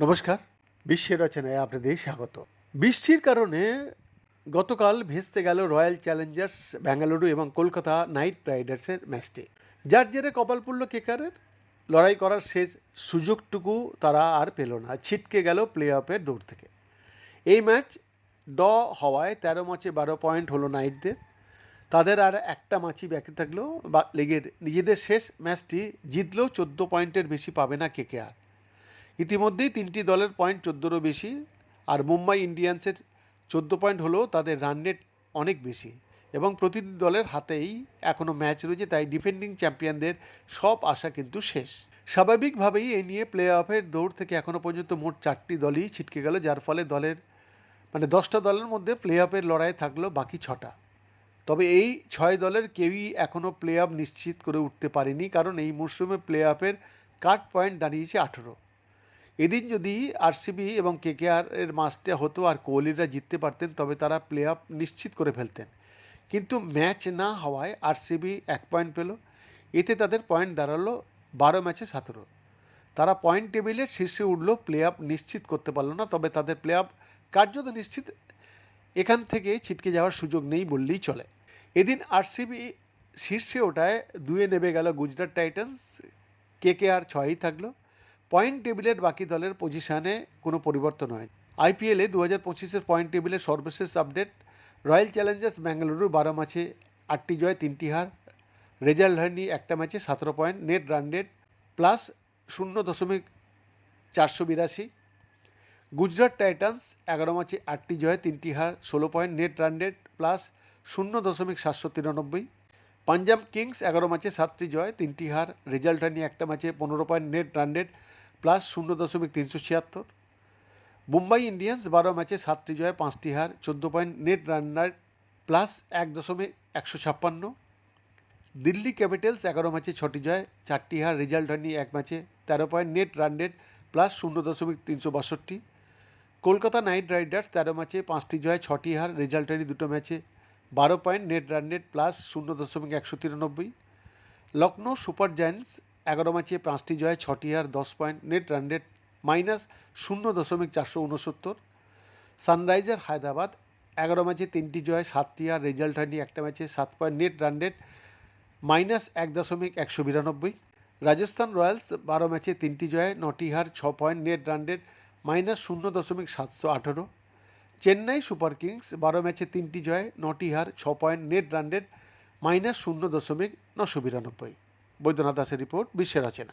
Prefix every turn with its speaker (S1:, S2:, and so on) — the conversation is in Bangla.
S1: নমস্কার। বিশ্বের রচনায় আপনাদের স্বাগত। বৃষ্টির কারণে গতকাল ভেস্তে গেল রয়্যাল চ্যালেঞ্জার্স বেঙ্গালুরু এবং কলকাতা নাইট রাইডার্সের ম্যাচটি। যার জেরে কপাল পড়ল কেকারের লড়াই করার শেষ সুযোগটুকু তারা আর পেল না। ছিটকে গেল প্লে অফের দৌড় থেকে। এই ম্যাচ ড হওয়ায় তেরো ম্যাচে বারো পয়েন্ট হলো নাইটদের। তাদের আর একটা ম্যাচই বাকি থাকল বা লেগের নিজেদের শেষ ম্যাচটি জিতলেও চোদ্দ পয়েন্টের বেশি পাবে না কেকেআর। ইতিমধ্যেই তিনটি দলের পয়েন্ট চোদ্দোরও বেশি আর মুম্বাই ইন্ডিয়ান্সের চোদ্দ পয়েন্ট হলেও তাদের রান রেট অনেক বেশি এবং প্রতিটি দলের হাতেই এখনও ম্যাচ রয়েছে, তাই ডিফেন্ডিং চ্যাম্পিয়নদের সব আশা কিন্তু শেষ। স্বাভাবিকভাবেই এ নিয়ে প্লে অফের দৌড় থেকে এখনও পর্যন্ত মোট চারটি দলই ছিটকে গেল, যার ফলে দলের মানে দশটা দলের মধ্যে প্লে অফের লড়াই থাকল বাকি ছটা। তবে এই ছয় দলের কেউই এখনও প্লে অফ নিশ্চিত করে উঠতে পারেনি, কারণ এই মরশুমে প্লে অফের কাট পয়েন্ট দাঁড়িয়েছে আঠেরো। এদিন যদি আরসিবি এবং কেকেআর এর ম্যাচটা হতো আর কোহলিরা জিততে পারতেন, তবে তারা প্লে অফ নিশ্চিত করে ফেলতেন। কিন্তু ম্যাচ না হওয়ায় আরসিবি এক পয়েন্ট পেল। এতে তাদের পয়েন্ট দাঁড়াল বারো ম্যাচে সতেরো। তারা পয়েন্ট টেবিলের শীর্ষে উঠল প্লে অফ নিশ্চিত করতে পারল না, তবে তাদের প্লে অফ কার্যত নিশ্চিত এখান থেকে ছিটকে যাওয়ার সুযোগ নেই বললেই চলে। এদিন আরসিবি শীর্ষে ওঠায় দুয়ে নেমে গেল গুজরাট টাইটান্স। কে কে আর ছয়ই থাকল। পয়েন্ট টেবিলের বাকি দলের পজিশনে কোনো পরিবর্তন হয়। আইপিএলে দু হাজার পঁচিশের পয়েন্ট টেবিলের সর্বশেষ আপডেট। রয়্যাল চ্যালেঞ্জার্স বেঙ্গালুরু বারো ম্যাচে আটটি জয়, তিনটি হার। রেজাল্ট হয়নি একটা ম্যাচে, সতেরো point. Net run rate plus শূন্য দশমিক চারশো বিরাশি। গুজরাট টাইটান্স, এগারো ম্যাচে আটটি জয় তিনটি হার, ষোলো point net run rate plus শূন্য দশমিক সাতশো তিরানব্বই। পাঞ্জাব কিংস, এগারো ম্যাচে সাতটি জয় তিনটি হার, রেজাল্ট হয়নি একটা ম্যাচে পনেরো point net run rate plus শূন্য দশমিক তিনশো ছিয়াত্তর। মুম্বাই ইন্ডিয়ান্স, বারো ম্যাচে সাতটি জয় পাঁচটি হার, চোদ্দ point net run rate plus এক দশমিক একশো ছাপ্পান্ন। দিল্লি ক্যাপিটালস, এগারো ম্যাচে ছটি জয় চারটি হার, রেজাল্ট হয়নি এক ম্যাচে তেরো point net run rate plus শূন্য দশমিক তিনশো বাষট্টি। কলকাতা নাইট রাইডার্স তেরো ম্যাচে পাঁচটি জয়, ছটি হার রেজাল্ট হয়নি দুটো ম্যাচে। বারো point net run rate plus শূন্য দশমিক একশো তিরানব্বই। লখনৌ সুপার জায়ান্টস এগারো ম্যাচে পাঁচটি জয়, ছটি হার, দশ point net run rate minus শূন্য দশমিক চারশো উনসত্তর। সানরাইজার হায়দ্রাবাদ এগারো ম্যাচে তিনটি জয়, সাতটি হার, রেজাল্ট হয়নি একটা ম্যাচে, সাত point net run rate minus এক দশমিক একশো বিরানব্বই। রাজস্থান রয়্যালস বারো ম্যাচে তিনটি জয়, নটি হার, ছ point net run rate minus শূন্য দশমিক সাতশো আঠেরো। চেন্নাই সুপার কিংস বারো ম্যাচে তিনটি জয়, নটি হার, ছ পয়েন্ট নেট রানডেড মাইনাস শূন্য দশমিক নশো বিরানব্বই। বৈদ্যনাথ দাসের রিপোর্ট, বিশ্বের রচনা